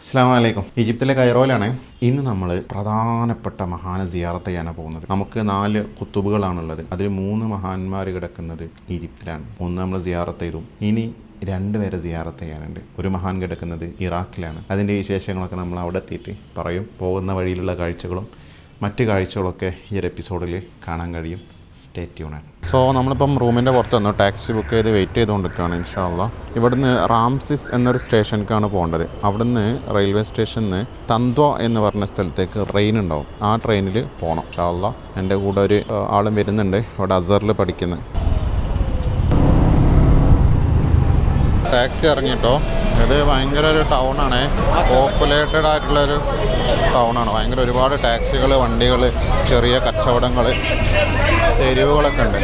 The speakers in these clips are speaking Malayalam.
അസ്സാം വലൈക്കും ഈജിപ്തിലെ കൈറോയിലാണ് ഇന്ന് നമ്മൾ പ്രധാനപ്പെട്ട മഹാന സിയാറത്ത് ചെയ്യാനാണ് പോകുന്നത്. നമുക്ക് നാല് കുത്തുബുകളാണുള്ളത്. അതിൽ മൂന്ന് മഹാന്മാർ കിടക്കുന്നത് ഈജിപ്തിലാണ്. ഒന്ന് നമ്മൾ സിയാറത്ത് ചെയ്തു. ഇനി രണ്ട് പേരെ സിയാറത്ത് ചെയ്യാനുണ്ട്. ഒരു മഹാൻ കിടക്കുന്നത് ഇറാഖിലാണ്. അതിന്റെ വിശേഷങ്ങളൊക്കെ നമ്മൾ അവിടെ എത്തിയിട്ട് പറയും. പോകുന്ന വഴിയിലുള്ള കാഴ്ചകളും മറ്റ് കാഴ്ചകളൊക്കെ ഈ ഒരു എപ്പിസോഡിൽ കാണാൻ കഴിയും. സ്റ്റേ ട്യൂണാണ് സോ നമ്മളിപ്പം റൂമിന്റെ പുറത്ത് നിന്ന് ടാക്സി ബുക്ക് ചെയ്ത് വെയിറ്റ് ചെയ്തുകൊണ്ടിരിക്കുകയാണ് ഇൻഷാല്ല ഇവിടുന്ന് റാംസിസ് എന്നൊരു സ്റ്റേഷനിലേക്കാണ് പോകേണ്ടത്. അവിടുന്ന് റെയിൽവേ സ്റ്റേഷനിൽ നിന്ന് തന്ത്വ എന്ന് പറഞ്ഞ സ്ഥലത്തേക്ക് ട്രെയിൻ ഉണ്ടാവും. ആ ട്രെയിനിൽ പോകണം ഇൻഷാല്ല എന്റെ കൂടെ ഒരു ആളും വരുന്നുണ്ട്. ഇവിടെ അസറിൽ പഠിക്കുന്നത് ടാക്സി ഇറങ്ങിയിട്ടോ ഇത് ഭയങ്കര ഒരു ടൗണാണ് പോപ്പുലേറ്റഡ് ആയിട്ടുള്ളൊരു ടൗണാണ് ഭയങ്കര ഒരുപാട് ടാക്സികൾ വണ്ടികൾ ചെറിയ കച്ചവടങ്ങൾ തെരുവുകളൊക്കെ ഉണ്ട്.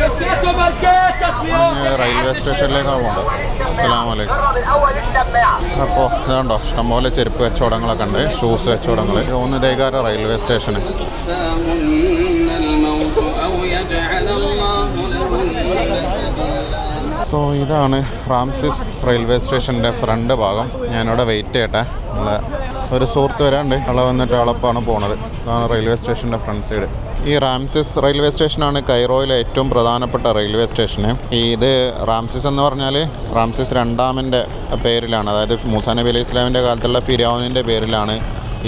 റെയിൽവേ സ്റ്റേഷനിലേക്കാണ് അസ്സലാമു അലൈക്കും. അപ്പോൾ ഇതുണ്ടോ ഇഷ്ടംപോലെ ചെരുപ്പ് കച്ചവടങ്ങളൊക്കെ ഉണ്ട്. ഷൂസ് കച്ചവടങ്ങൾ തോന്നുന്നതേക്കാരം റെയിൽവേ സ്റ്റേഷന് സോ ഇതാണ് റാംസിസ് റെയിൽവേ സ്റ്റേഷന്റെ ഫ്രണ്ട് ഭാഗം. ഞാനിവിടെ വെയിറ്റ് ചെയ്യട്ടെ. നമ്മളെ ഒരു സുഹൃത്ത് വരാണ്ട് അവിടെ വന്നിട്ട് അളപ്പാണ് പോണത്. ഇതാണ് റെയിൽവേ സ്റ്റേഷന്റെ ഫ്രണ്ട് സൈഡ് ഈ റാംസിസ് റെയിൽവേ സ്റ്റേഷനാണ് കൈറോയിലെ ഏറ്റവും പ്രധാനപ്പെട്ട റെയിൽവേ സ്റ്റേഷന് ഈ ഇത് റാംസിസ് എന്ന് പറഞ്ഞാൽ റാംസിസ് രണ്ടാമന്റെ പേരിലാണ്. അതായത് മൂസാ നബി അലൈഹി ഇസ്ലാമിന്റെ കാലത്തുള്ള ഫിരാവുനിന്റെ പേരിലാണ്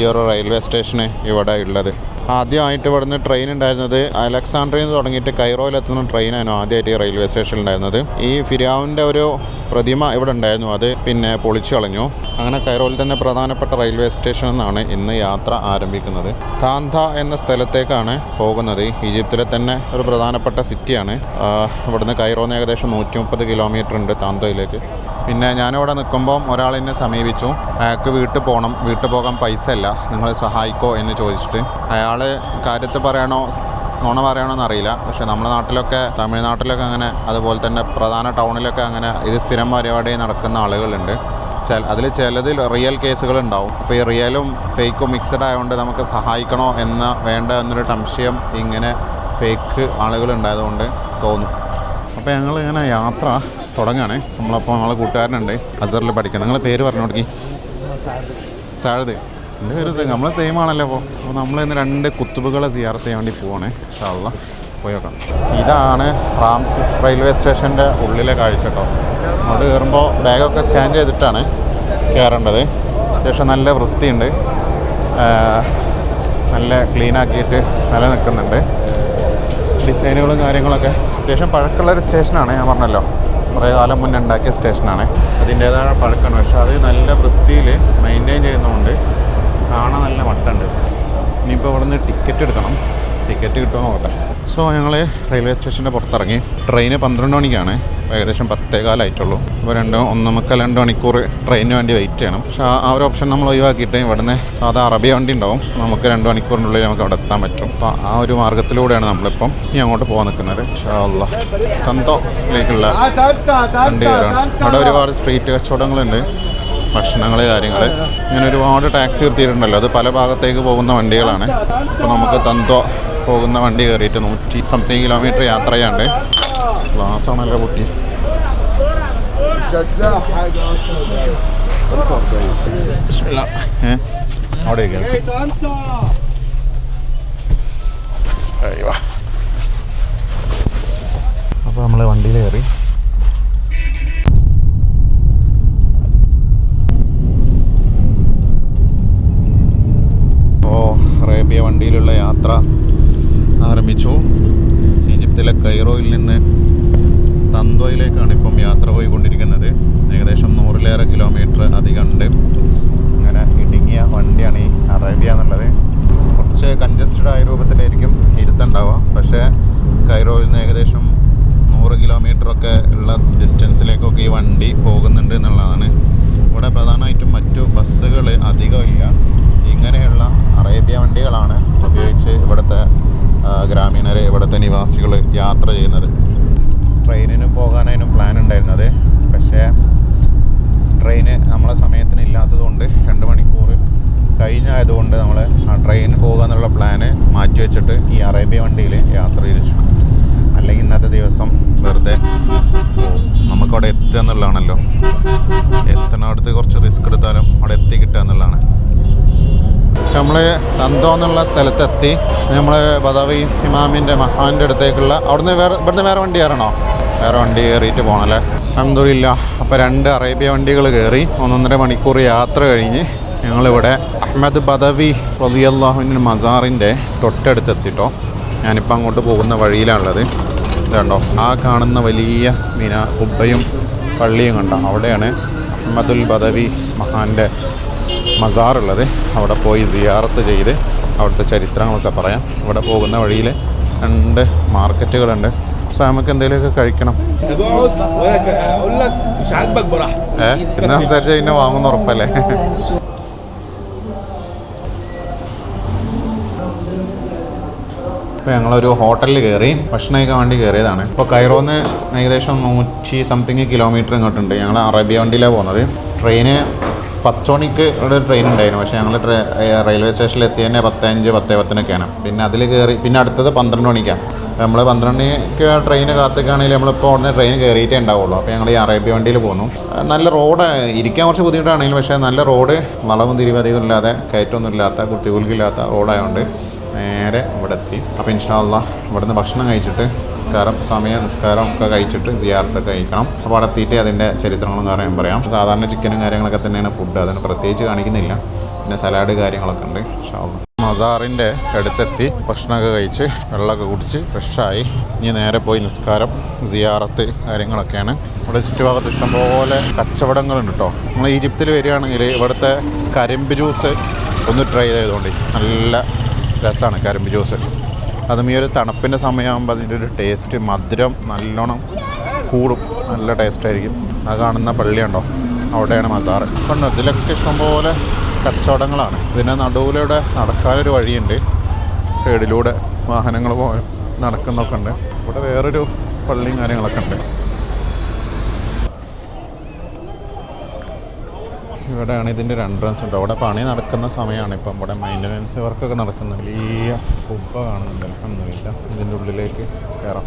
ഈ ഒരു റെയിൽവേ സ്റ്റേഷന് ഇവിടെ ഉള്ളത്. ആദ്യമായിട്ട് ഇവിടുന്ന് ട്രെയിൻ ഉണ്ടായിരുന്നത് അലക്സാണ്ട്രയിൽ നിന്ന് തുടങ്ങിയിട്ട് കൈറോയിൽ എത്തുന്ന ട്രെയിനായിരുന്നു ആദ്യമായിട്ട് ഈ റെയിൽവേ സ്റ്റേഷനിൽ ഉണ്ടായിരുന്നത്. ഈ ഫിരാവിന്റെ ഒരു പ്രതിമ ഇവിടെ ഉണ്ടായിരുന്നു. അത് പിന്നെ പൊളിച്ചു കളഞ്ഞു. അങ്ങനെ കൈറോയിൽ തന്നെ പ്രധാനപ്പെട്ട റെയിൽവേ സ്റ്റേഷൻ എന്നാണ് ഇന്ന് യാത്ര ആരംഭിക്കുന്നത്. താന്ത എന്ന സ്ഥലത്തേക്കാണ് പോകുന്നത്. ഈജിപ്തിലെ തന്നെ ഒരു പ്രധാനപ്പെട്ട സിറ്റിയാണ് ഇവിടുന്ന് കൈറോന്ന് ഏകദേശം നൂറ്റി മുപ്പത് കിലോമീറ്റർ ഉണ്ട് താന്തോയിലേക്ക് പിന്നെ ഞാനിവിടെ നിൽക്കുമ്പം ഒരാൾ എന്നെ സമീപിച്ചു. അയാൾക്ക് വീട്ടിൽ പോകണം. വീട്ടിൽ പോകാൻ പൈസ ഇല്ല നിങ്ങൾ സഹായിക്കോ എന്ന് ചോദിച്ചിട്ട്. അയാൾ കാര്യത്തിൽ പറയണോ നുണ പറയണമെന്ന് അറിയില്ല പക്ഷെ നമ്മുടെ നാട്ടിലൊക്കെ തമിഴ്നാട്ടിലൊക്കെ അങ്ങനെ അതുപോലെ തന്നെ പ്രധാന ടൗണിലൊക്കെ അങ്ങനെ ഇത് സ്ഥിരം പരിപാടി നടക്കുന്ന ആളുകളുണ്ട്. ചില അതിൽ ചിലതിൽ റിയൽ കേസുകൾ ഉണ്ടാവും. അപ്പോൾ ഈ റിയലും ഫേക്കും മിക്സഡ് ആയതുകൊണ്ട് നമുക്ക് സഹായിക്കണോ എന്ന് വേണ്ട എന്നൊരു സംശയം ഇങ്ങനെ ഫേക്ക് ആളുകൾ ഉണ്ടായതുകൊണ്ട് തോന്നും. അപ്പോൾ ഞങ്ങളിങ്ങനെ യാത്ര തുടങ്ങുകയാണ്. നമ്മളപ്പോൾ നമ്മളെ കൂട്ടുകാരനുണ്ട്. അസറിൽ പഠിക്കണം. നിങ്ങളെ പേര് പറഞ്ഞു കൊടുക്കി സാഴത് എന്റെ പേര് നമ്മൾ സെയിം ആണല്ലോ അപ്പോൾ അപ്പോൾ നമ്മൾ ഇന്ന് രണ്ട് കുത്തുബുകളെ സിയാർത്ത് ചെയ്യാൻ വേണ്ടി പോവാണ്. ഷാള്ള പോയി നോക്കാം. ഇതാണ് റാംസിസ് റെയിൽവേ സ്റ്റേഷന്റെ ഉള്ളിലെ കാഴ്ച കേട്ടോ. അങ്ങോട്ട് കയറുമ്പോൾ ബാഗൊക്കെ സ്കാൻ ചെയ്തിട്ടാണ് കയറേണ്ടത് ശേഷം നല്ല വൃത്തിയുണ്ട്. നല്ല ക്ലീനാക്കിയിട്ട് ആക്കിയിട്ട് നില നിൽക്കുന്നുണ്ട്. ഡിസൈനുകളും കാര്യങ്ങളൊക്കെ. അത്യാവശ്യം പഴക്കമുള്ള ഒരു സ്റ്റേഷനാണ് ഞാൻ പറഞ്ഞല്ലോ. കുറേ കാലം മുന്നേ ഉണ്ടാക്കിയ സ്റ്റേഷനാണ്. അതിന്റേതായ പഴക്കമാണ്. പക്ഷേ അത് നല്ല വൃത്തിയിൽ മെയിന്റെയിൻ ചെയ്യുന്നതുകൊണ്ട് കാണാൻ നല്ല മട്ടുണ്ട് ഇനിയിപ്പോൾ ഇവിടെ നിന്ന് ടിക്കറ്റ് എടുക്കണം. ടിക്കറ്റ് കിട്ടുമോ നോക്കട്ടെ സോ ഞങ്ങൾ റെയിൽവേ സ്റ്റേഷന്റെ പുറത്തിറങ്ങി. ട്രെയിന് പന്ത്രണ്ട് മണിക്കാണ്. ഏകദേശം പത്തേ കാലമായിട്ടുള്ളൂ അപ്പോൾ രണ്ട് ഒന്ന് മുക്കാൽ രണ്ട് മണിക്കൂർ ട്രെയിനിന് വേണ്ടി വെയിറ്റ് ചെയ്യണം. പക്ഷെ ആ- ഒരു ഓപ്ഷൻ നമ്മൾ ഒഴിവാക്കിയിട്ട് ഇവിടുന്ന് സാധാ അറബി വണ്ടി ഉണ്ടാവും. നമുക്ക് രണ്ട് മണിക്കൂറിനുള്ളിൽ നമുക്ക് അവിടെ എത്താൻ പറ്റും. അപ്പോൾ ആ ഒരു മാർഗത്തിലൂടെയാണ് നമ്മളിപ്പം ഇനി അങ്ങോട്ട് പോകാൻ നിൽക്കുന്നത്. തന്തോയിലേക്കുള്ള വണ്ടി കയറാണ് അവിടെ ഒരുപാട് സ്ട്രീറ്റ് കച്ചവടങ്ങളുണ്ട്. ഭക്ഷണങ്ങൾ കാര്യങ്ങൾ. ഇങ്ങനെ ഒരുപാട് ടാക്സി നിർത്തിയിട്ടുണ്ടല്ലോ. അത് പല ഭാഗത്തേക്ക് പോകുന്ന വണ്ടികളാണ്. അപ്പോൾ നമുക്ക് തന്തോ പോകുന്ന വണ്ടി കയറിയിട്ട് നൂറ്റി സംതിങ് കിലോമീറ്റർ യാത്ര ചെയ്യാണ്ട് ഗ്ലാസ് ആണല്ലോ. ഏ? അവിടെ ഇരിക്കണം. അയ്യോ. അപ്പോൾ നമ്മൾ വണ്ടിയിൽ കയറി ഓ അറേബ്യ വണ്ടിയിലുള്ള യാത്ര ആരംഭിച്ചു ഈജിപ്തിലെ കൈറോയിൽ നിന്ന് തന്തോയിലേക്കാണ് ഇപ്പം യാത്ര പോയിക്കൊണ്ടിരിക്കുന്നത് ഏകദേശം നൂറിലേറെ കിലോമീറ്റർ അധികമുണ്ട് അങ്ങനെ ഇടുങ്ങിയ വണ്ടിയാണ് ഈ അറേബ്യ എന്നുള്ളത് കുറച്ച് കൺജസ്റ്റഡ് ആയ രൂപത്തിലായിരിക്കും ഇരുത്തുണ്ടാവുക പക്ഷേ കൈറോയിൽ നിന്ന് ഏകദേശം നൂറ് കിലോമീറ്ററൊക്കെ ഉള്ള ഡിസ്റ്റൻസിലേക്കൊക്കെ ഈ വണ്ടി പോകുന്നുണ്ട് എന്നുള്ളതാണ് ഇവിടെ പ്രധാനമായിട്ടും മറ്റു ബസ്സുകൾ അധികമില്ല ഇങ്ങനെയുള്ള അറേബ്യ വണ്ടികളാണ് ഉപയോഗിച്ച് ഇവിടുത്തെ ആ, ഗ്രാമീണർ ഇവിടുത്തെ നിവാസികൾ യാത്ര ചെയ്യുന്നത്. ട്രെയിനിന് പോകാനായിരുന്നു പ്ലാൻ ഉണ്ടായിരുന്നത്. പക്ഷേ ട്രെയിന് നമ്മളെ സമയത്തിന് ഇല്ലാത്തതുകൊണ്ട് രണ്ട് മണിക്കൂർ കഴിഞ്ഞായതുകൊണ്ട് നമ്മൾ ആ ട്രെയിനിന് പോകുക എന്നുള്ള പ്ലാന് മാറ്റി വെച്ചിട്ട് ഈ അറേബ്യ വണ്ടിയിൽ യാത്ര തിരിച്ചു. അല്ലെങ്കിൽ ഇന്നത്തെ ദിവസം വെറുതെ നമുക്കവിടെ എത്തുക എന്നുള്ളതാണല്ലോ. എത്തണടുത്ത് കുറച്ച് റിസ്ക് എടുത്താലും അവിടെ എത്തി കിട്ടുക എന്നുള്ളതാണ്. നമ്മൾ തന്തോ എന്നുള്ള സ്ഥലത്തെത്തി. നമ്മൾ ബദവി ഇമാമിന്റെ മഹാന്റെ അടുത്തേക്കുള്ള അവിടുന്ന് വേറെ ഇവിടുന്ന് വേറെ വണ്ടി കയറണോ? വേറെ വണ്ടി കയറിയിട്ട് പോകണമല്ലേ അഹമ്മദില്ല അപ്പോൾ രണ്ട് അറേബ്യ വണ്ടികൾ കയറി ഒന്നൊന്നര മണിക്കൂർ യാത്ര കഴിഞ്ഞ് ഞങ്ങളിവിടെ അഹമ്മദ് ബദവി റലിയല്ലാഹുവിൻ മസാറിന്റെ തൊട്ടടുത്തെത്തിട്ടോ. ഞാനിപ്പോൾ അങ്ങോട്ട് പോകുന്ന വഴിയിലാണുള്ളത്. ഇതുണ്ടോ ആ കാണുന്ന വലിയ മീന കുബ്ബയും പള്ളിയും കണ്ടോ? അവിടെയാണ് അഹമ്മദുൽ ബദവി മഹാന്റെ മസാറുള്ളത്. അവിടെ പോയി സിയാറത്ത് ചെയ്ത് അവിടുത്തെ ചരിത്രങ്ങളൊക്കെ പറയാം. ഇവിടെ പോകുന്ന വഴിയിൽ രണ്ട് മാർക്കറ്റുകളുണ്ട്. പക്ഷെ നമുക്ക് എന്തെങ്കിലുമൊക്കെ കഴിക്കണം. ഏ ഇന്ന് സംസാരിച്ച് പിന്നെ വാങ്ങുന്ന ഉറപ്പല്ലേ? ഇപ്പോൾ ഞങ്ങളൊരു ഹോട്ടലിൽ കയറി ഭക്ഷണമൊക്കെ വേണ്ടി കയറിയതാണ്. ഇപ്പോൾ കൈറോന്ന് ഏകദേശം നൂറ്റി സംതിങ് കിലോമീറ്റർ ഇങ്ങോട്ടുണ്ട്. ഞങ്ങൾ അറേബ്യ വണ്ടിയിലാണ് പോകുന്നത്. ട്രെയിന് പത്ത് മണിക്ക് ഇവിടെ ഒരു ട്രെയിൻ ഉണ്ടായിരുന്നു. പക്ഷേ ഞങ്ങൾ റെയിൽവേ സ്റ്റേഷനിൽ എത്തി തന്നെ പത്തഞ്ച് പത്തേ പത്തിനൊക്കെയാണ്. പിന്നെ അതിൽ കയറി പിന്നെ അടുത്തത് പന്ത്രണ്ട് മണിക്കാണ്. നമ്മൾ പന്ത്രണ്ട് മണിക്ക് ട്രെയിൻ കാത്തിക്കാണെങ്കിൽ നമ്മളിപ്പോൾ ഉടനെ ട്രെയിൻ കയറിയിട്ടേ ഉണ്ടാവുള്ളൂ. അപ്പോൾ ഞങ്ങൾ ഈ അറേബ്യ വണ്ടിയിൽ പോന്നു. നല്ല റോഡ് ഇരിക്കാൻ കുറച്ച് ബുദ്ധിമുട്ടാണെങ്കിലും പക്ഷേ നല്ല റോഡ് വളവും തിരിവധികം ഇല്ലാതെ കയറ്റമൊന്നും ഇല്ലാത്ത കുത്തികുലുക്കില്ലാത്ത റോഡായതുകൊണ്ട് നേരെ ഇവിടെ എത്തി അപ്പോൾ ഇൻഷാല്ല ഇവിടുന്ന് ഭക്ഷണം കഴിച്ചിട്ട് നിസ്കാരം സമയ നിസ്കാരം ഒക്കെ കഴിച്ചിട്ട് സിയാർത്തൊക്കെ കഴിക്കണം. അപ്പോൾ അടത്തിയിട്ട് അതിന്റെ ചരിത്രങ്ങളും കാര്യം പറയാം. സാധാരണ ചിക്കനും കാര്യങ്ങളൊക്കെ തന്നെയാണ് ഫുഡ് അതിന് പ്രത്യേകിച്ച് കാണിക്കുന്നില്ല. പിന്നെ സലാഡ് കാര്യങ്ങളൊക്കെ ഉണ്ട് മസാറിന്റെ അടുത്തെത്തി ഭക്ഷണമൊക്കെ കഴിച്ച് വെള്ളമൊക്കെ കുടിച്ച് ഫ്രഷായി ഇനി നേരെ പോയി നിസ്കാരം സിയാറത്ത് കാര്യങ്ങളൊക്കെയാണ്. ഇവിടെ ചുറ്റുഭാഗത്ത് ഇഷ്ടംപോലെ കച്ചവടങ്ങളുണ്ട് കേട്ടോ നമ്മൾ ഈജിപ്തിൽ വരികയാണെങ്കിൽ ഇവിടുത്തെ കരിമ്പ് ജ്യൂസ് ഒന്ന് ട്രൈ ചെയ്തുകൊണ്ട് നല്ല രസമാണ് കരിമ്പ് ജ്യൂസ് അതും ഈ ഒരു തണുപ്പിന്റെ സമയമാകുമ്പോൾ അതിന്റെ ഒരു ടേസ്റ്റ് മധുരം നല്ലോണം കൂടും. നല്ല ടേസ്റ്റായിരിക്കും ആ കാണുന്ന പള്ളിയുണ്ടോ അവിടെയാണ് മസാറ്. കണ്ടോ? ഇതിലൊക്കെ ഇഷ്ടംപോലെ കച്ചവടങ്ങളാണ്. ഇതിന്റെ നടുവിലൂടെ നടക്കാനൊരു വഴിയുണ്ട്. സൈഡിലൂടെ വാഹനങ്ങൾ പോ നടക്കുന്നൊക്കെ ഉണ്ട്. ഇവിടെ വേറൊരു പള്ളിയും കാര്യങ്ങളൊക്കെ ഉണ്ട്. ഇവിടെയാണ് ഇതിന്റെ ഒരു എൻട്രൻസ് ഉണ്ട്. അവിടെ പണി നടക്കുന്ന സമയമാണ് ഇപ്പം. ഇവിടെ മെയിന്റനൻസ് വർക്കൊക്കെ നടക്കുന്ന വലിയ കുപ്പ കാണുന്നുണ്ട്. ഒന്നുമില്ല. ഇതിന്റെ ഉള്ളിലേക്ക് കയറാം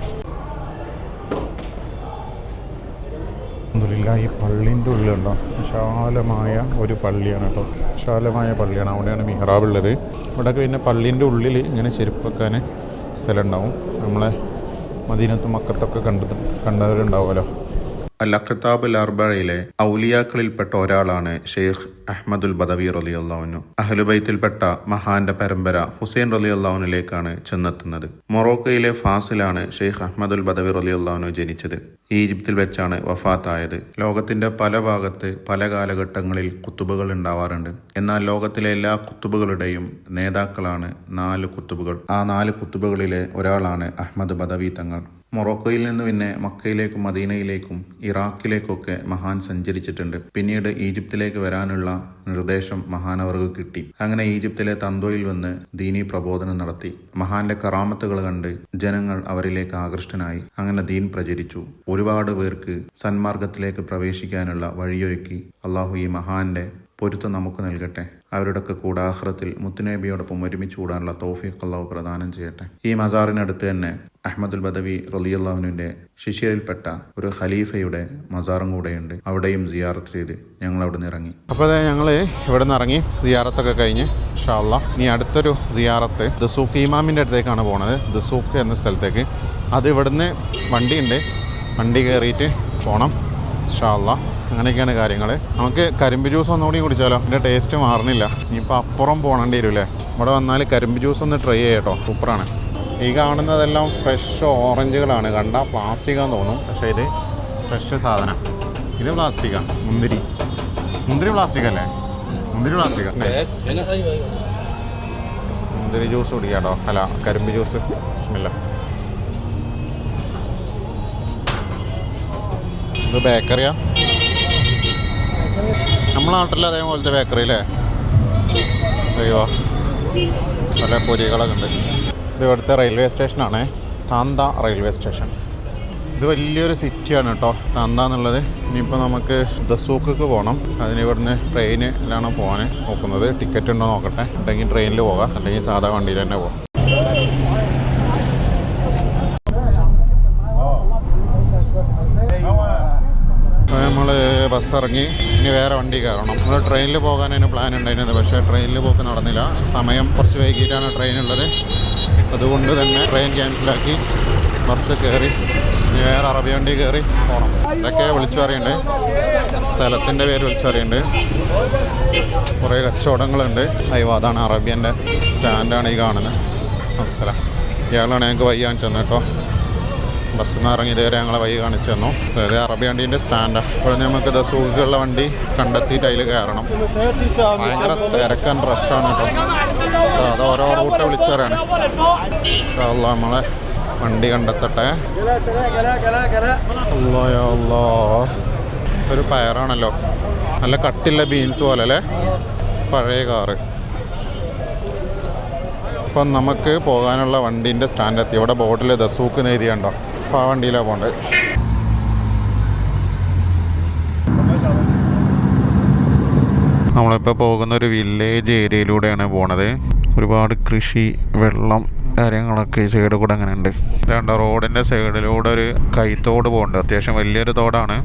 ഒന്നുമില്ല. ഈ പള്ളീന്റെ ഉള്ളിലുണ്ടോ? വിശാലമായ ഒരു പള്ളിയാണ് കേട്ടോ. വിശാലമായ പള്ളിയാണ്. അവിടെയാണ് മിഹ്റാബ് ഉള്ളത്. ഇവിടെ പിന്നെ പള്ളീന്റെ ഉള്ളിൽ ഇങ്ങനെ ചെരുപ്പ് വെക്കാൻ സ്ഥലം ഉണ്ടാവും. നമ്മളെ മദീനത്തും മക്കത്തൊക്കെ കണ്ടത് കണ്ടവരുണ്ടാവുമല്ലോ. അൽ ലാർബയിലെ ഔലിയാക്കളിൽപ്പെട്ട ഒരാളാണ് ഷെയ്ഖ് അഹമ്മദുൽ ബദവി റലി അള്ളാഹുനു അഹലുബൈത്തിൽപ്പെട്ട മഹാന്റെ പരമ്പര ഹുസൈൻ റലി അള്ളാഹുനിലേക്കാണ് ചെന്നെത്തുന്നത്. മൊറോക്കയിലെ ഫാസിലാണ് ഷെയ്ഖ് അഹമ്മദുൽ ബദവി റലി അള്ളാഹുനു ജനിച്ചത്. ഈജിപ്തിൽ വെച്ചാണ് വഫാത്തായത്. ലോകത്തിന്റെ പല ഭാഗത്ത് പല കാലഘട്ടങ്ങളിൽ കുത്തുബുകൾ ഉണ്ടാവാറുണ്ട്. എന്നാൽ ലോകത്തിലെ എല്ലാ കുത്തുബുകളുടെയും നേതാക്കളാണ് നാല് കുത്തുബുകൾ. ആ നാല് കുത്തുബുകളിലെ ഒരാളാണ് അഹമ്മദ് ബദവി തങ്ങൾ. മൊറോക്കോയിൽ നിന്ന് പിന്നെ മക്കയിലേക്കും മദീനയിലേക്കും ഇറാഖിലേക്കൊക്കെ മഹാൻ സഞ്ചരിച്ചിട്ടുണ്ട്. പിന്നീട് ഈജിപ്തിലേക്ക് വരാനുള്ള നിർദ്ദേശം മഹാനവർക്ക് കിട്ടി. അങ്ങനെ ഈജിപ്തിലെ തന്തോയിൽ വന്ന് ദീനി പ്രബോധനം നടത്തി. മഹാന്റെ കറാമത്തുകൾ കണ്ട് ജനങ്ങൾ അവരിലേക്ക് ആകൃഷ്ടനായി. അങ്ങനെ ദീൻ പ്രചരിച്ചു. ഒരുപാട് പേർക്ക് സന്മാർഗത്തിലേക്ക് പ്രവേശിക്കാനുള്ള വഴിയൊരുക്കി അള്ളാഹു ഈ മഹാന്റെ പൊരുത്തം നമുക്ക് നൽകട്ടെ. അവരുടെയൊക്കെ കൂടാഹ്രത്തിൽ മുത്തുനബിയോടൊപ്പം ഒരുമിച്ച് കൂടാനുള്ള തോഫിഖ് അള്ളാഹു പ്രദാനം ചെയ്യട്ടെ. ഈ മസാറിനടുത്ത് തന്നെ അഹമ്മദുൽ ബദവി റലിയല്ലാഹുവിന്റെ ശിഷ്യരിൽപ്പെട്ട ഒരു ഖലീഫയുടെ മസാറും കൂടെയുണ്ട്. അവിടെയും സിയാറത്ത് ചെയ്ത് ഞങ്ങൾ അവിടെ നിന്ന് ഇറങ്ങി. അപ്പോൾ അതെ ഞങ്ങൾ ഇവിടെ നിന്ന് ഇറങ്ങി. സിയാറത്തൊക്കെ കഴിഞ്ഞ് ഷാള്ള ഇനി അടുത്തൊരു സിയാറത്ത് ദസൂഖ് ഇമാമിന്റെ അടുത്തേക്കാണ് പോണത്. ദസൂഖ് എന്ന സ്ഥലത്തേക്ക്. അത് ഇവിടുന്ന് വണ്ടിയുണ്ട്. വണ്ടി കയറിയിട്ട് പോകണം ഷാള്ള അങ്ങനെയൊക്കെയാണ് കാര്യങ്ങൾ നമുക്ക് കരിമ്പ് ജ്യൂസ് ഒന്നുകൂടി കുടിച്ചാലോ? അതിന്റെ ടേസ്റ്റ് മാറുന്നില്ല. ഇനിയിപ്പോൾ അപ്പുറം പോകേണ്ടി വരുമല്ലേ? ഇവിടെ വന്നാൽ കരിമ്പ് ജ്യൂസ് ഒന്ന് ട്രൈ ചെയ്യട്ടോ സൂപ്പറാണ്. ഈ കാണുന്നതെല്ലാം ഫ്രഷ് ഓറഞ്ചുകളാണ് കണ്ട പ്ലാസ്റ്റിക്കാന്ന് തോന്നും. പക്ഷേ ഇത് ഫ്രഷ് സാധനം. ഇത് പ്ലാസ്റ്റിക്കാണ് മുന്തിരി. മുന്തിരി പ്ലാസ്റ്റിക് അല്ലേ? മുന്തിരി പ്ലാസ്റ്റിക് മുന്തിരി ജ്യൂസ് കുടിക്കാട്ടോ അല്ല കരിമ്പ് ജ്യൂസ് ബിസ്മില്ല ഇത് ബേക്കറിയാ നമ്മളെ നാട്ടിൽ അതേപോലത്തെ ബേക്കറി അല്ലേ അയ്യോ. നല്ല പൊരികളൊക്കെ ഉണ്ട്. ഇത് ഇവിടുത്തെ റെയിൽവേ സ്റ്റേഷനാണ് താന്ത റെയിൽവേ സ്റ്റേഷൻ ഇത് വലിയൊരു സിറ്റിയാണ് കേട്ടോ. താന്ത എന്നുള്ളത്. ഇനിയിപ്പോൾ നമുക്ക് ദസൂക്കൊക്കെ പോകണം അതിന് ഇവിടുന്ന് ട്രെയിനിലാണ് പോകാൻ നോക്കുന്നത്. ടിക്കറ്റ് ഉണ്ടോ നോക്കട്ടെ. ഉണ്ടെങ്കിൽ ട്രെയിനിൽ പോകാം. അല്ലെങ്കിൽ സാധാ വണ്ടിയിൽ തന്നെ പോകാം നമ്മൾ ബസ് ഇറങ്ങി ഇനി വേറെ വണ്ടി കയറണം. നമ്മൾ ട്രെയിനിൽ പോകാനാണ് പ്ലാൻ ഉണ്ടായിരുന്നത് പക്ഷേ ട്രെയിനിൽ പോക്ക് നടന്നില്ല. സമയം കുറച്ച് വൈകിട്ടാണ് ട്രെയിൻ ഉള്ളത്. അതുകൊണ്ട് തന്നെ ട്രെയിൻ ക്യാൻസലാക്കി ബസ് കയറി ഇനി വേറെ അറബി വണ്ടി കയറി പോകണം ഇതൊക്കെ വിളിച്ചു പറയുന്നുണ്ട് സ്ഥലത്തിന്റെ പേര് വിളിച്ചു പറയുന്നുണ്ട് കുറേ കച്ചവടങ്ങളുണ്ട്. അയ്യോ അതാണ് അറബിയന്റെ സ്റ്റാൻഡാണ് ഈ കാണുന്നത്. അസല ഇയാളാണ് ഞങ്ങൾക്ക് വയ്യാൻ കേട്ടോ. ബസ്സിൽ നിന്ന് ഇറങ്ങി ഇതുവരെ ഞങ്ങളെ വഴി കാണിച്ചു തന്നു. അതായത് അറബി വണ്ടീന്റെ സ്റ്റാൻഡാണ് അപ്പോൾ നമുക്ക് സൂക്കുള്ള വണ്ടി കണ്ടെത്തിയിട്ട് അതിൽ കയറണം. ഭയങ്കര തിരക്കൻ റഷാണ് കേട്ടോ. അത് ഓരോ റൂട്ട് വിളിച്ചവരാണ്. നമ്മളെ വണ്ടി കണ്ടെത്തട്ടെ. ഒരു പയറാണല്ലോ. നല്ല കട്ടില്ല ബീൻസ് പോലെ അല്ലേ? പഴയ കാറ് അപ്പം നമുക്ക് പോകാനുള്ള വണ്ടീന്റെ സ്റ്റാൻഡ് എത്തി. ഇവിടെ ബോർഡിൽ ദസൂക്ക് എഴുതിയുണ്ടോ അപ്പോൾ ആ വണ്ടിയിലാണ് പോകേണ്ടത് നമ്മളിപ്പോൾ പോകുന്ന ഒരു വില്ലേജ് ഏരിയയിലൂടെയാണ് പോണത്. ഒരുപാട് കൃഷി വെള്ളം കാര്യങ്ങളൊക്കെ സൈഡ് കൂടെ അങ്ങനെ ഉണ്ട്. രണ്ട് റോഡിന്റെ സൈഡിലൂടെ ഒരു കൈത്തോട് പോകുന്നുണ്ട് അത്യാവശ്യം വലിയൊരു തോടാണ്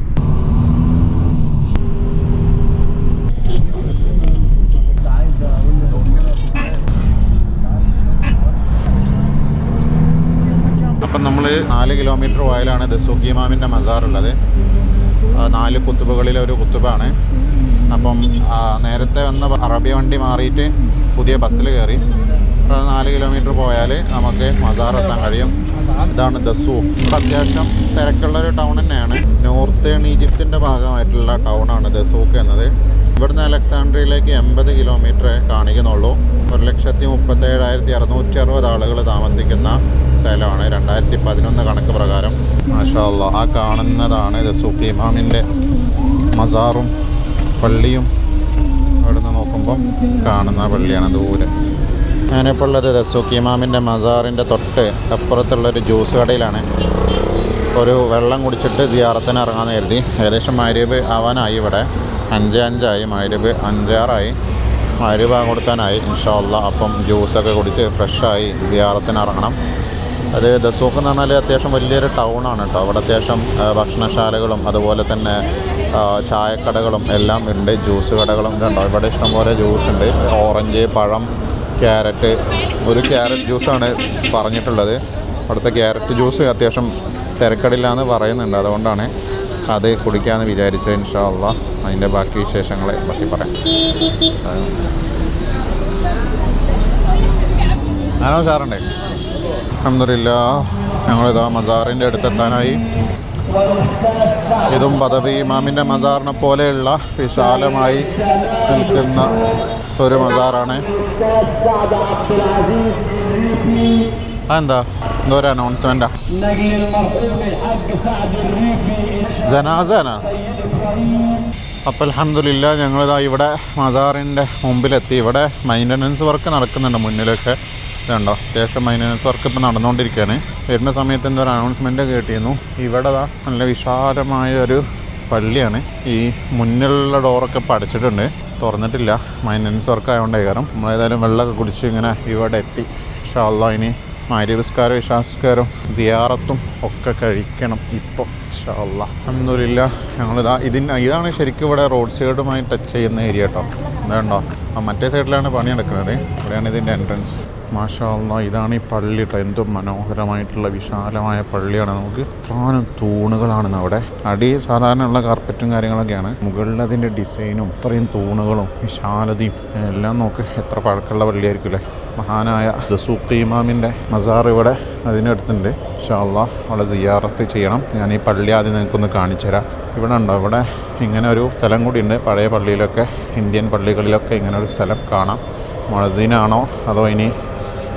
അപ്പം നാല് കിലോമീറ്റർ പോയാലാണ് ദസൂഖി ഇമാമിന്റെ മസാറുള്ളത് നാല് കുത്തുബുകളിലെ ഒരു കുത്തുബാണ്. അപ്പം നേരത്തെ വന്ന അറബി വണ്ടി മാറിയിട്ട് പുതിയ ബസ്സിൽ കയറി ഒരു നാല് കിലോമീറ്റർ പോയാൽ നമുക്ക് മസാർ എത്താൻ കഴിയും. ഇതാണ് ദസൂഖ് ഇവിടെ അത്യാവശ്യം തിരക്കുള്ളൊരു ടൗൺ തന്നെയാണ്. നോർത്ത് ഈജിപ്തിന്റെ ഭാഗമായിട്ടുള്ള ടൗണാണ് ദസൂഖ് എന്നത്. ഇവിടുന്ന് അലക്സാണ്ട്രിയയിലേക്ക് എൺപത് കിലോമീറ്റർ കാണിക്കുന്നുള്ളൂ. ഒരു ലക്ഷത്തി മുപ്പത്തേഴായിരത്തി അറുന്നൂറ്റി അറുപത് ആളുകൾ താമസിക്കുന്ന സ്ഥലമാണ് രണ്ടായിരത്തി പതിനൊന്ന് കണക്ക് പ്രകാരം. മാഷാല്ല ആ കാണുന്നതാണ് ദസൂഖ് ഇമാമിന്റെ മസാറും പള്ളിയും. അവിടെ നിന്ന് നോക്കുമ്പം കാണുന്ന പള്ളിയാണ് ദൂരെ. ഞാനിപ്പോൾ ഉള്ളത് ദസൂഖി ഇമാമിന്റെ മസാറിന്റെ തൊട്ട് അപ്പുറത്തുള്ളൊരു ജ്യൂസ് കടയിലാണ്. ഒരു വെള്ളം കുടിച്ചിട്ട് സിയാറത്തിന് ഇറങ്ങാമെന്ന് കരുതി. ഏകദേശം മരുവ് ആവാനായി ഇവിടെ. അഞ്ച് അഞ്ചായി മരുവ് അഞ്ചാറായി. മരുവ് കൊടുക്കാനായി ഇൻഷാല്ല അപ്പം ജ്യൂസൊക്കെ കുടിച്ച് ഫ്രഷായി സിയാറത്തിന് ഇറങ്ങണം. അത് ദസൂക്ക് എന്ന് പറഞ്ഞാൽ അത്യാവശ്യം വലിയൊരു ടൗണാണ് കേട്ടോ അവിടെ അത്യാവശ്യം ഭക്ഷണശാലകളും അതുപോലെ തന്നെ ചായക്കടകളും എല്ലാം ഉണ്ട്. ജ്യൂസ് കടകളും കണ്ടോ ഇവിടെ ഇഷ്ടംപോലെ ജ്യൂസ് ഉണ്ട്. ഓറഞ്ച് പഴം ക്യാരറ്റ് ഒരു ക്യാരറ്റ് ജ്യൂസാണ് പറഞ്ഞിട്ടുള്ളത്. അവിടുത്തെ ക്യാരറ്റ് ജ്യൂസ് അത്യാവശ്യം തിരക്കടില്ല എന്ന് പറയുന്നുണ്ട്. അതുകൊണ്ടാണ് അത് കുടിക്കാമെന്ന് വിചാരിച്ചത് ഇൻഷാല്ല അതിന്റെ ബാക്കി വിശേഷങ്ങളെ പറ്റി പറയാം. ഞാനോ സാറുണ്ടേ അഹമ്മദില്ല ഞങ്ങളിതാ മസാറിന്റെ അടുത്തെത്താനായി. ഇതും പദവി ഇമാമിന്റെ മസാറിനെ പോലെയുള്ള വിശാലമായി നിൽക്കുന്ന ഒരു മസാറാണ്. അതെന്താ? എന്തോ ഒരു അനൗൺസ്മെന്റാ ജനാസന അപ്പം അലഹമില്ല ഞങ്ങളിതാ ഇവിടെ മസാറിന്റെ മുമ്പിലെത്തി. ഇവിടെ മെയിന്റനൻസ് വർക്ക് നടക്കുന്നുണ്ട് മുന്നിലൊക്കെ. ഇതുണ്ടോ? അത്യാവശ്യം മൈനൻസ് വർക്ക് ഇപ്പോൾ നടന്നുകൊണ്ടിരിക്കുകയാണ്. വരുന്ന സമയത്ത് എന്തോ ഒരു അനൗൺസ്മെന്റ് കേട്ടിരുന്നു. ഇവിടെ നല്ല വിശാലമായ ഒരു പള്ളിയാണ്. ഈ മുന്നിലുള്ള ഡോറൊക്കെ ഇപ്പോൾ അടച്ചിട്ടുണ്ട് തുറന്നിട്ടില്ല. മൈനൻസ് വർക്ക് ആയതുകൊണ്ടേ കാരണം നമ്മളേതായാലും വെള്ളമൊക്കെ കുടിച്ച് ഇങ്ങനെ ഇവിടെ എത്തി. ഷാള്ള ഇനി മാര്യവിസ്കാരം വിശ്വാസക്കാരും സിയാറത്തും ഒക്കെ കഴിക്കണം ഇപ്പോൾ. ഷാള്ള അന്നൂരില്ല ഞങ്ങളിതാ ഇതിന് ഇതാണ് ശരിക്കും ഇവിടെ റോഡ് സൈഡുമായി ടച്ച് ചെയ്യുന്ന ഏരിയ കേട്ടോ ഇതുണ്ടോ ആ മറ്റേ സൈഡിലാണ് പണി നടക്കുന്നത്. ഇവിടെയാണ് ഇതിന്റെ എൻട്രൻസ് മാഷാള്ള ഇതാണ് ഈ പള്ളി കേട്ടോ എന്തും മനോഹരമായിട്ടുള്ള വിശാലമായ പള്ളിയാണ് നമുക്ക്. ഇത്രാനും തൂണുകളാണെന്ന് അവിടെ. അടി സാധാരണയുള്ള കാർപ്പറ്റും കാര്യങ്ങളൊക്കെയാണ്. മുകളിലതിന്റെ ഡിസൈനും ഇത്രയും തൂണുകളും വിശാലതയും എല്ലാം നോക്ക് എത്ര പഴക്കമുള്ള പള്ളിയായിരിക്കും അല്ലേ മഹാനായ ദസൂഖ് ഇമാമിന്റെ മസാർ ഇവിടെ അതിനടുത്തുണ്ട്. ഷാള്ള അവിടെ സിയാറത്ത് ചെയ്യണം. ഞാൻ ഈ പള്ളി ആദ്യം നിങ്ങൾക്കൊന്ന് കാണിച്ചു തരാം. ഇവിടെ ഉണ്ടോ? ഇവിടെ ഇങ്ങനെ ഒരു സ്ഥലം കൂടിയുണ്ട് പഴയ പള്ളിയിലൊക്കെ ഇന്ത്യൻ പള്ളികളിലൊക്കെ ഇങ്ങനെ ഒരു സ്ഥലം കാണാം. മഴദീനാണോ അതോ ഇനി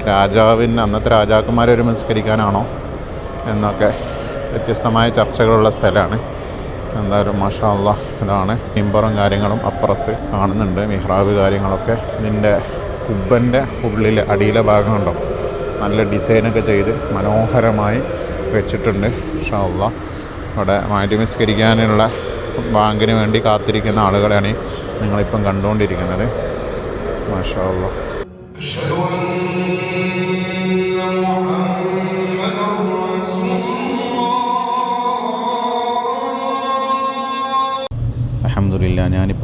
രാജാവിന് അന്നത്തെ രാജാക്കന്മാരെ ഒരു മത്സരിക്കാനാണോ എന്നൊക്കെ വ്യത്യസ്തമായ ചർച്ചകളുള്ള സ്ഥലമാണ്. എന്തായാലും മാഷാല്ല ഇതാണ് മിമ്പറും കാര്യങ്ങളും അപ്പുറത്ത് കാണുന്നുണ്ട്. മിഹ്റാബ് കാര്യങ്ങളൊക്കെ ഇതിന്റെ ഉബ്ബന്റെ ഉള്ളിൽ അടിയിലെ ഭാഗമുണ്ടോ? നല്ല ഡിസൈനൊക്കെ ചെയ്ത് മനോഹരമായി വെച്ചിട്ടുണ്ട് ഷാള്ള അവിടെ മാറ്റിമിസ്കരിക്കാനുള്ള ബാങ്കിന് വേണ്ടി കാത്തിരിക്കുന്ന ആളുകളെയാണ് നിങ്ങളിപ്പം കണ്ടുകൊണ്ടിരിക്കുന്നത്. മാഷാ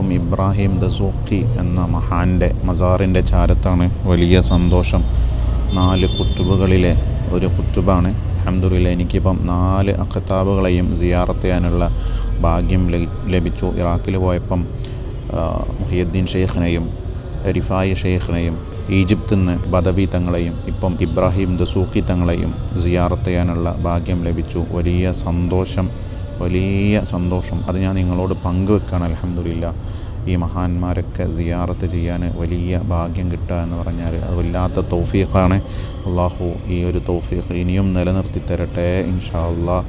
ഇബ്രാഹിം ദസൂക്കി എന്ന മഹാന്റെ മസാറിന്റെ ചാരത്താണ് വലിയ സന്തോഷം. നാല് കുത്തുബുകളിലെ ഒരു കുത്തുബാണ്. അഹമ്മദില്ല എനിക്കിപ്പം നാല് അഖത്താബുകളെയും സിയാറത്ത് ചെയ്യാനുള്ള ഭാഗ്യം ലഭിച്ചു. ഇറാഖിൽ പോയപ്പം മുഹിയുദ്ദീൻ ഷെയ്ഖിനെയും റിഫായി ഷെയ്ഖിനെയും ഈജിപ്തിൽ നിന്ന് ബദവി തങ്ങളെയും ഇപ്പം ഇബ്രാഹിം ദസൂഖി തങ്ങളെയും സിയാറത്ത് ചെയ്യാനുള്ള ഭാഗ്യം ലഭിച്ചു. വലിയ സന്തോഷം വലിയ സന്തോഷം. അത് ഞാൻ നിങ്ങളോട് പങ്കുവെക്കുകയാണ് അലഹമില്ല ഈ മഹാന്മാരൊക്കെ സിയാറത്ത് ചെയ്യാൻ വലിയ ഭാഗ്യം കിട്ടുക എന്ന് പറഞ്ഞാൽ അത് വല്ലാത്ത തൗഫീഖാണ്. അള്ളാഹു ഈ ഒരു തൗഫീഖ് ഇനിയും നിലനിർത്തി തരട്ടെ ഇൻഷാ അള്ളാ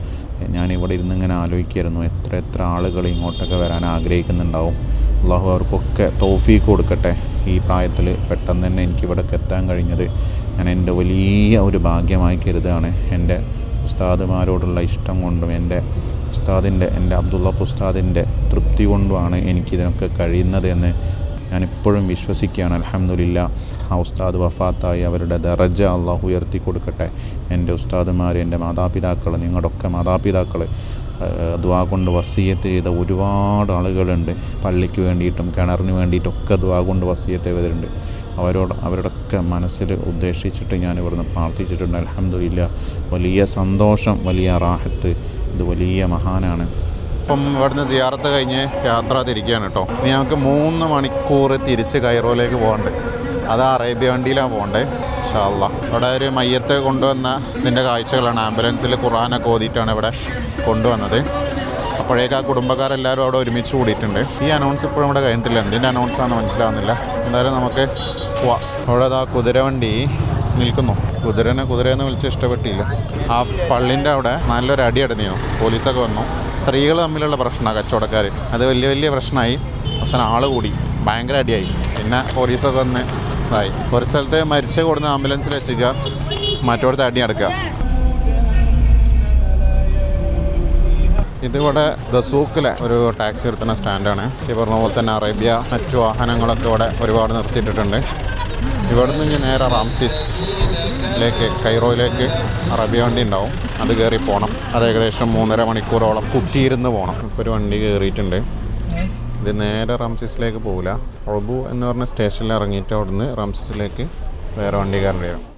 ഞാൻ ഇവിടെ ഇരുന്ന് ഇങ്ങനെ ആലോചിക്കായിരുന്നു എത്ര എത്ര ആളുകൾ ഇങ്ങോട്ടൊക്കെ വരാൻ ആഗ്രഹിക്കുന്നുണ്ടാവും. അള്ളാഹു അവർക്കൊക്കെ തൗഫീഖ് കൊടുക്കട്ടെ. ഈ പ്രായത്തിൽ പെട്ടെന്ന് തന്നെ എനിക്കിവിടെ എത്താൻ കഴിഞ്ഞത് ഞാൻ എന്റെ വലിയ ഒരു ഭാഗ്യമായി കരുതുകയാണ്. എന്റെ ഉസ്താദുമാരോടുള്ള ഇഷ്ടം കൊണ്ടും എന്റെ ഉസ്താദിന്റെ എന്റെ അബ്ദുള്ള ഉസ്താദിന്റെ തൃപ്തി കൊണ്ടുമാണ് എനിക്കിതിനൊക്കെ കഴിയുന്നത് എന്ന് ഞാനിപ്പോഴും വിശ്വസിക്കുകയാണ്. അലഹമില്ല ആ ഉസ്താദ് വഫാത്തായി അവരുടെ ദറജ അള്ളാഹു ഉയർത്തി കൊടുക്കട്ടെ. എന്റെ ഉസ്താദുമാർ എന്റെ മാതാപിതാക്കൾ നിങ്ങളുടെയൊക്കെ മാതാപിതാക്കൾ ദ്വാ കൊണ്ട് വസീയത്ത് ചെയ്ത ഒരുപാട് ആളുകളുണ്ട്. പള്ളിക്ക് വേണ്ടിയിട്ടും കിണറിന് വേണ്ടിയിട്ടൊക്കെ ദ്വാ കൊണ്ട് വസീയത്ത് ചെയ്തവരുണ്ട്. അവരോട് അവരുടെയൊക്കെ മനസ്സിൽ ഉദ്ദേശിച്ചിട്ട് ഞാൻ ഇവിടുന്ന് പ്രാർത്ഥിച്ചിട്ടുണ്ട്. അലഹമില്ല വലിയ സന്തോഷം വലിയ റാഹത്ത്. ഇത് വലിയ മഹാനാണ്. ഇപ്പം ഇവിടുന്ന് സിയാറത്ത് കഴിഞ്ഞ് യാത്ര തിരിക്കുകയാണ് കേട്ടോ. ഇനി ഞങ്ങൾക്ക് മൂന്ന് മണിക്കൂർ തിരിച്ച് കൈറോയിലേക്ക് പോകണ്ടേ. അത് അറേബ്യ വണ്ടിയിലാണ് പോകണ്ടേ. ഷാല്ല ഇവിടെ ഒരു മയ്യത്ത് കൊണ്ടുവന്ന ഇതിന്റെ കാഴ്ചകളാണ്. ആംബുലൻസിൽ ഖുറാനൊക്കെ ഓതിയിട്ടാണ് ഇവിടെ കൊണ്ടുവന്നത്. അപ്പോഴേക്ക് ആ കുടുംബക്കാരെല്ലാവരും അവിടെ ഒരുമിച്ച് കൂടിയിട്ടുണ്ട്. ഈ അനൗൺസ് ഇപ്പോഴും ഇവിടെ കഴിഞ്ഞിട്ടില്ല. എന്തിന്റെ അനൗൺസ് ആണെന്ന് മനസ്സിലാവുന്നില്ല. എന്തായാലും നമുക്ക് പോവാം. അവിടെ ആ കുതിരവണ്ടി നിൽക്കുന്നു. കുതിരനെ കുതിരയെന്ന് വിളിച്ച് ഇഷ്ടപ്പെട്ടില്ല. ആ പള്ളിന്റെ അവിടെ നല്ലൊരു അടി അടഞ്ഞു. പോലീസൊക്കെ വന്നു. സ്ത്രീകൾ തമ്മിലുള്ള പ്രശ്നമാണ് കച്ചവടക്കാർ അത് വലിയ വലിയ പ്രശ്നമായി അവസാനം ആൾ കൂടി. ഭയങ്കര അടിയായി. പിന്നെ പോലീസൊക്കെ വന്ന് ഇതായി. ഒരു സ്ഥലത്ത് മരിച്ച കൂടുന്ന ആംബുലൻസിൽ വെച്ചിരിക്കുക. മറ്റോടത്ത് അടി നടക്കുക. ഇതിവിടെ ദസൂക്കിലെ ഒരു ടാക്സി നിർത്തുന്ന സ്റ്റാൻഡാണ്. ഈ പറഞ്ഞ പോലെ തന്നെ അറേബ്യ മറ്റു വാഹനങ്ങളൊക്കെ ഇവിടെ ഒരുപാട് നിർത്തിയിട്ടിട്ടുണ്ട്. ഇവിടുന്ന് ഇനി നേരെ റാംസിസിലേക്ക് കൈറോയിലേക്ക് അറേബ്യ വണ്ടി ഉണ്ടാവും. അത് കയറി പോകണം അത് ഏകദേശം മൂന്നര മണിക്കൂറോളം കുത്തിയിരുന്ന് പോകണം ഇപ്പോൾ ഒരു വണ്ടി കയറിയിട്ടുണ്ട്. ഇത് നേരെ റാംസിസിലേക്ക് പോകില്ല ഒഴബു എന്ന് പറഞ്ഞ സ്റ്റേഷനിൽ ഇറങ്ങിയിട്ട് അവിടുന്ന് റാംസിസിലേക്ക് വേറെ വണ്ടി കയറേണ്ടി വരും.